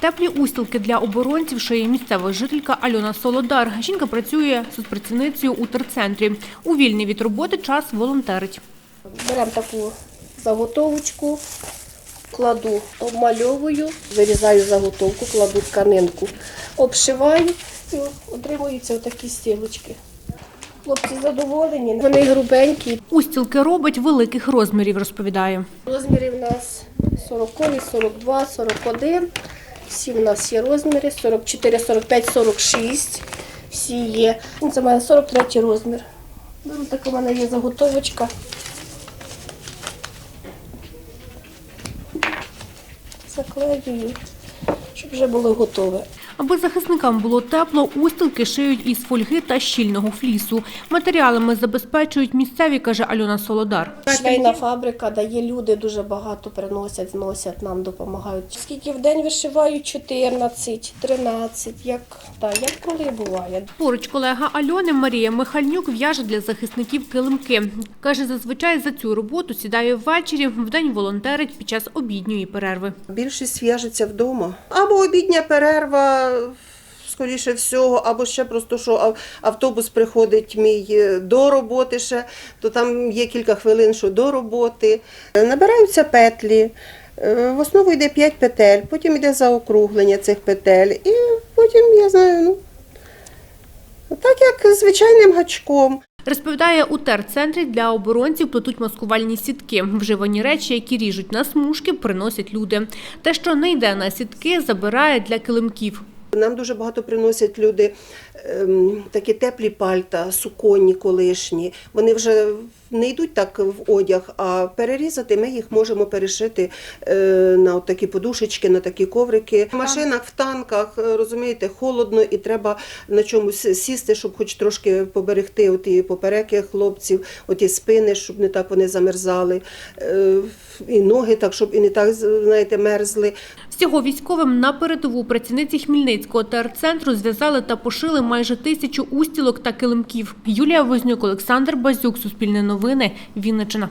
Теплі устілки для оборонців шиє місцева жителька Альона Солодар. Жінка працює соцпрацівницею у терцентрі. У вільний від роботи час волонтерить. Беремо таку заготовочку, кладу, обмальовую, вирізаю заготовку, кладу тканинку, обшиваю і отримуються отакі стілочки. Хлопці задоволені, вони грубенькі. Устілки робить великих розмірів, розповідає. Розміри в нас 40, 42, 41. Всі в нас є розміри 44, 45, 46. Всі є. Ну, Це в мене 43 розмір. Беру так у мене є заготовочка. Заклеюю, щоб вже було готове. Аби захисникам було тепло, устілки шиють із фольги та щільного флісу. Матеріалами забезпечують місцеві, каже Альона Солодар. Швейна фабрика дає люди дуже багато приносять, зносять, нам допомагають. Скільки в день вишиваю? 14, 13, як, та, як коли буває. Поруч колега Альони Марія Михальнюк в'яже для захисників килимки. Каже, зазвичай за цю роботу сідає ввечері, вдень волонтерить під час обідньої перерви. Більшість в'яжеться вдома. Або обідня перерва, скоріше всього, або ще просто що автобус приходить мій е, до роботи ще, то там є кілька хвилин, що до роботи. Е, Набираються петлі. Е, В основу йде 5 петель, потім йде заокруглення цих петель, і потім я знаю, ну так як звичайним гачком. Розповідає, у терцентрі для оборонців плетуть маскувальні сітки. Вживані речі, які ріжуть на смужки, приносять люди. Те, що не йде на сітки, забирає для килимків. Нам дуже багато приносять люди ем, такі теплі пальта, суконні колишні. Вони вже не йдуть так в одяг, а перерізати ми їх можемо перешити е, на такі подушечки, на такі коврики. В машинах, в танках, е, розумієте, холодно і треба на чомусь сісти, щоб хоч трошки поберегти оті попереки хлопців, оті спини, щоб не так вони замерзали, е, і ноги так, щоб і не так знаєте, мерзли. Всього військовим на передову працівниці Хмельницького терцентру зв'язали та пошили майже тисячу устілок та килимків. Юлія Вознюк, Олександр Базюк, Суспільне новини, Вінниччина.